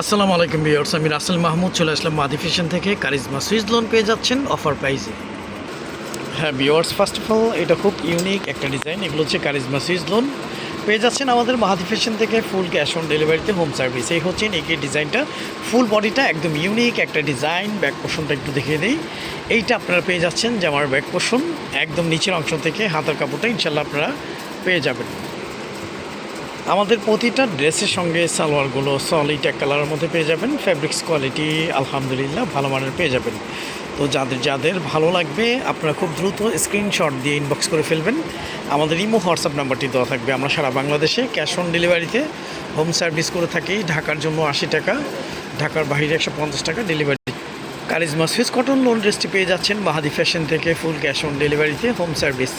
আসসালামু আলাইকুম বিয়ার্স আমি রাসেল মাহমুদ, চলে আসলাম মাদি থেকে। কারিজমা সুইচ লোন পেয়ে যাচ্ছেন অফার প্রাইসে হ্যাঁ বিয়ার্স ফার্স্ট অফ অল এটা খুব ইউনিক একটা ডিজাইন এগুলো হচ্ছে কারিজমা সুইচ লোন পেয়ে যাচ্ছেন আমাদের মাহাদি থেকে ফুল ক্যাশ অন ডেলিভারিতে হোম সার্ভিস এই হচ্ছে এই ডিজাইনটা ফুল বডিটা একদম ইউনিক একটা ডিজাইন ব্যাক পোষণটা একটু দেখিয়ে দিই। এইটা আপনারা পেয়ে যাচ্ছেন যে আমার ব্যাক পোষণ একদম নিচের অংশ থেকে হাতের কাপড়টা ইনশাল্লাহ আপনারা পেয়ে যাবেন। আমাদের প্রতিটা ড্রেসের সঙ্গে সালোয়ারগুলো সলিড এক কালারের মধ্যে পেয়ে যাবেন। ফ্যাব্রিক্স কোয়ালিটি আলহামদুলিল্লাহ ভালো মানের পেয়ে যাবেন। তো যাদের যাদের ভালো লাগবে, আপনারা খুব দ্রুত স্ক্রিনশট দিয়ে ইনবক্স করে ফেলবেন। আমাদের ইমো হোয়াটসঅ্যাপ নাম্বারটি দেওয়া থাকবে আমরা সারা বাংলাদেশে। ক্যাশ অন ডেলিভারিতে হোম সার্ভিস করে থাকি, ঢাকার জন্য আশি টাকা, ঢাকার বাইরে একশো পঞ্চাশ টাকা delivery charisma Swiss cotton lawn ড্রেসটি পেয়ে যাচ্ছেন। মাহাদি ফ্যাশন থেকে ফুল ক্যাশ অন ডেলিভারিতে হোম সার্ভিস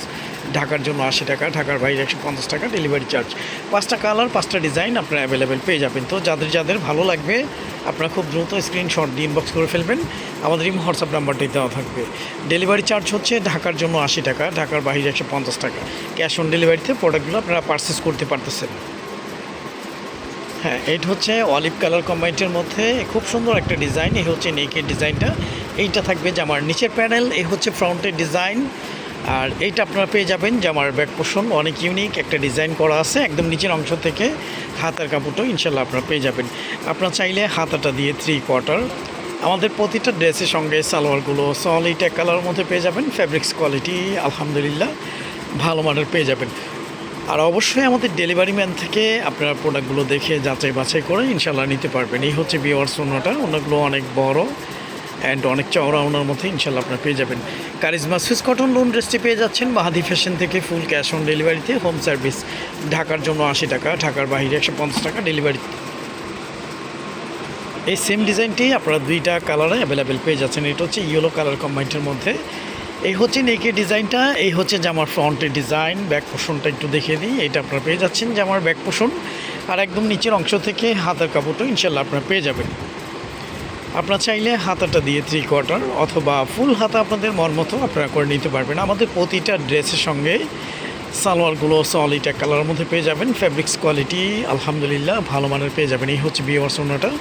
ঢাকার জন্য আশি টাকা, ঢাকার বাইরে একশো পঞ্চাশ টাকা ডেলিভারি চার্জ পাঁচটা কালার পাঁচটা ডিজাইন আপনারা অ্যাভেলেবেল পেয়ে যাবেন। তো যাদের যাদের ভালো লাগবে, আপনারা খুব দ্রুত স্ক্রিনশট দিয়ে ইনবক্স করে ফেলবেন। আমাদের এই হোয়াটসঅ্যাপ নাম্বারটি দেওয়া থাকবে। ডেলিভারি চার্জ হচ্ছে ঢাকার জন্য আশি টাকা, ঢাকার বাইরে একশো পঞ্চাশ টাকা। ক্যাশ অন ডেলিভারিতে প্রোডাক্টগুলো আপনারা পারচেস করতে পারতেছেন। হ্যাঁ এইটা হচ্ছে অলিভ কালার কম্বাইন্টের মধ্যে খুব সুন্দর একটা ডিজাইন এই হচ্ছে নেকের ডিজাইনটা এইটা থাকবে জামার নিচের প্যানেল এই হচ্ছে ফ্রন্টের ডিজাইন আর এইটা আপনারা পেয়ে যাবেন জামার ব্যাক পোষণ। অনেক ইউনিক একটা ডিজাইন করা আছে, একদম নিচের অংশ থেকে হাতার কাপড়টাও ইনশাল্লাহ আপনারা পেয়ে যাবেন। আপনারা চাইলে হাতাটা দিয়ে থ্রি কোয়ার্টার আমাদের প্রতিটা ড্রেসের সঙ্গে সালোয়ারগুলো সলিড এক কালারের মধ্যে পেয়ে যাবেন ফ্যাব্রিক্স কোয়ালিটি আলহামদুলিল্লাহ, ভালো মানের পেয়ে যাবেন। আর অবশ্যই আমাদের ডেলিভারি ম্যান থেকে আপনারা প্রোডাক্টগুলো দেখে যাচাই বাছাই করে ইনশাল্লাহ নিতে পারবেন। এই হচ্ছে বিওয়ার্স ওনাটা ওনাগুলো অনেক বড়। অ্যান্ড অনেক চওড়া ওনার মধ্যে ইনশাল্লাহ আপনারা পেয়ে যাবেন। কারিজমা সুইস কটন লোন ড্রেসটি পেয়ে যাচ্ছেন। মাহাদি ফ্যাশন থেকে ফুল ক্যাশ অন ডেলিভারিতে হোম সার্ভিস ঢাকার জন্য আশি টাকা, ঢাকার বাইরে একশো পঞ্চাশ টাকা ডেলিভারি এই সেম ডিজাইনটি আপনারা দুইটা কালারে অ্যাভেলেবেল পেয়ে যাচ্ছেন। এটা হচ্ছে ইয়েলো কালার কম্বাইন্টের মধ্যে। এই হচ্ছে নেকের ডিজাইনটা এই হচ্ছে জামার ফ্রন্টের ডিজাইন ব্যাক পোষণটা একটু দেখিয়ে দিই। এটা আপনারা পেয়ে যাচ্ছেন জামার ব্যাক পোষণ আর একদম নিচের অংশ থেকে হাতের কাপড়টা ইনশাল্লাহ আপনারা পেয়ে যাবেন। আপনারা চাইলে হাতাটা দিয়ে থ্রি কোয়ার্টার অথবা ফুল হাতা আপনাদের মতো আপনারা করে নিতে পারবেন। আমাদের প্রতিটা ড্রেসের সঙ্গে সালোয়ারগুলো সলিড এক কালারের মধ্যে পেয়ে যাবেন। ফ্যাব্রিক্স কোয়ালিটি আলহামদুলিল্লাহ, ভালো মানের পেয়ে যাবেন। এই হচ্ছে বিয়ে ওনাটা।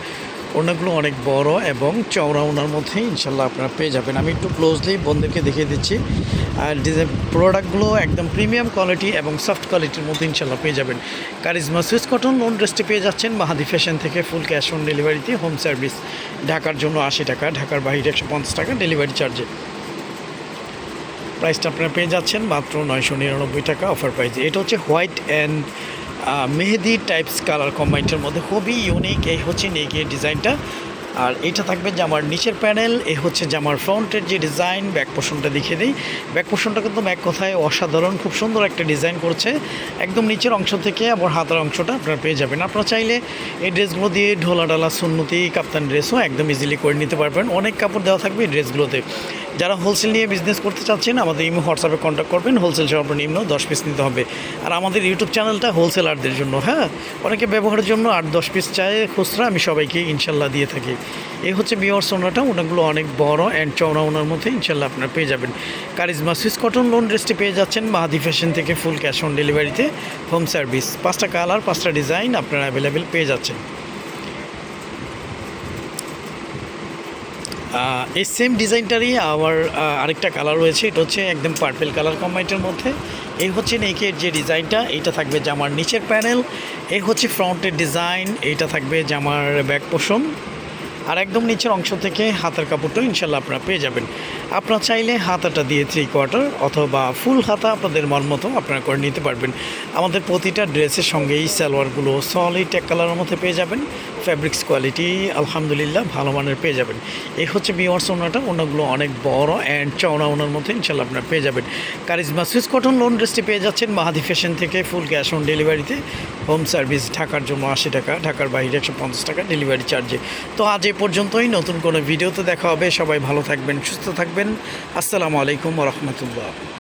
ওনাগুলো অনেক বড় এবং চওড়া ওনার মধ্যে ইনশাল্লাহ আপনারা পেয়ে যাবেন। আমি একটু ক্লোজলি বন্ধুদেরকে দেখিয়ে দিচ্ছি। আর ডিজাইন প্রোডাক্টগুলো একদম প্রিমিয়াম কোয়ালিটি এবং সফট কোয়ালিটির মধ্যে ইনশাল্লাহ পেয়ে যাবেন। কারিজমা সুইস কটন লোন ড্রেসটি পেয়ে যাচ্ছেন মাহাদি ফ্যাশন থেকে ফুল ক্যাশ অন ডেলিভারিতে হোম সার্ভিস ঢাকার জন্য আশি টাকা, ঢাকার বাইরে একশো পঞ্চাশ টাকা ডেলিভারি চার্জে প্রাইসটা আপনারা পেয়ে যাচ্ছেন মাত্র নয়শো নিরানব্বই টাকা অফার প্রাইস এটা হচ্ছে হোয়াইট অ্যান্ড মেহেদি টাইপস কালার কম্বাইন্টের মধ্যে খুবই ইউনিক এই হচ্ছে নেকের ডিজাইনটা আর এটা থাকবে জামার নিচের প্যানেল এ হচ্ছে জামার ফ্রন্টের যে ডিজাইন ব্যাক পোষণটা দেখিয়ে দিই। ব্যাক পোষণটা কিন্তু এক কথায়? অসাধারণ, খুব সুন্দর একটা ডিজাইন করছে। একদম নিচের অংশ থেকে আবার হাতের অংশটা আপনারা পেয়ে যাবেন। আপনারা চাইলে এই ড্রেসগুলো দিয়ে ঢোলা ডালা সুন্নতি, কাপ্তান ড্রেসও একদম ইজিলি করে নিতে পারবেন। অনেক কাপড় দেওয়া থাকবে এই ড্রেসগুলোতে। যারা হোলসেল নিয়ে বিজনেস করতে চাচ্ছেন, আমাদের ইমো হোয়াটসঅ্যাপে কন্ট্যাক্ট করবেন। হোলসেল সর্বনিম্ন দশ পিস নিতে হবে। আর আমাদের ইউটিউব চ্যানেলটা হোলসেলারদের জন্য হ্যাঁ? অনেকে ব্যবহারের জন্য আট, দশ পিস চায়, খুচরা, আমি সবাইকে ইনশাল্লাহ দিয়ে থাকি। এই হচ্ছে বিওর সোনাটা ওনাগুলো অনেক বড় অ্যান্ড চওড়া ওনার মধ্যে ইনশাল্লাহ আপনারা পেয়ে যাবেন। কারিজমা সুইস কটন লোন ড্রেসটি পেয়ে যাচ্ছেন মাহাদি ফ্যাশন থেকে ফুল ক্যাশ অন ডেলিভারিতে হোম সার্ভিস পাঁচটা কালার পাঁচটা ডিজাইন আপনারা অ্যাভেলেবেল পেয়ে যাচ্ছেন। এই সেম ডিজাইনটারই আমার আরেকটা কালার রয়েছে। এটা হচ্ছে একদম পার্পেল কালার কম্বাইন্টের মধ্যে। এই হচ্ছে নেকের যে ডিজাইনটা এইটা থাকবে জামার নিচের প্যানেল এই হচ্ছে ফ্রন্টের ডিজাইন এইটা থাকবে জামার ব্যাক পোষণ আর একদম নিচের অংশ থেকে হাতার কাপড়টা ইনশাল্লাহ আপনারা পেয়ে যাবেন। আপনারা চাইলে হাতাটা দিয়ে থ্রি কোয়ার্টার অথবা ফুল হাতা আপনাদের মন মতো আপনারা করে নিতে পারবেন। আমাদের প্রতিটা ড্রেসের সঙ্গে এই সালোয়ারগুলো সলিড এক কালারের মধ্যে পেয়ে যাবেন। ফ্যাব্রিক্স কোয়ালিটি আলহামদুলিল্লাহ ভালো মানের পেয়ে যাবেন। এই হচ্ছে বিওয়ার্স ওনাটা, ওনাগুলো অনেক বড় অ্যান্ড চওড়া ওনার মধ্যে ইনশাল্লাহ আপনারা পেয়ে যাবেন। কারিজমা সুইস কটন লোন ড্রেসটি পেয়ে যাচ্ছেন মাহাদি ফ্যাশন থেকে ফুল ক্যাশ অন ডেলিভারিতে হোম সার্ভিস ঢাকার জন্য আশি টাকা, ঢাকার বাইরে একশো পঞ্চাশ টাকা ডেলিভারি চার্জে তো আজ এই পর্যন্তই। নতুন কোনো ভিডিওতে দেখা হবে। সবাই ভালো থাকবেন, সুস্থ থাকবেন। আসসালামু আলাইকুম রহমতুল্লাহ।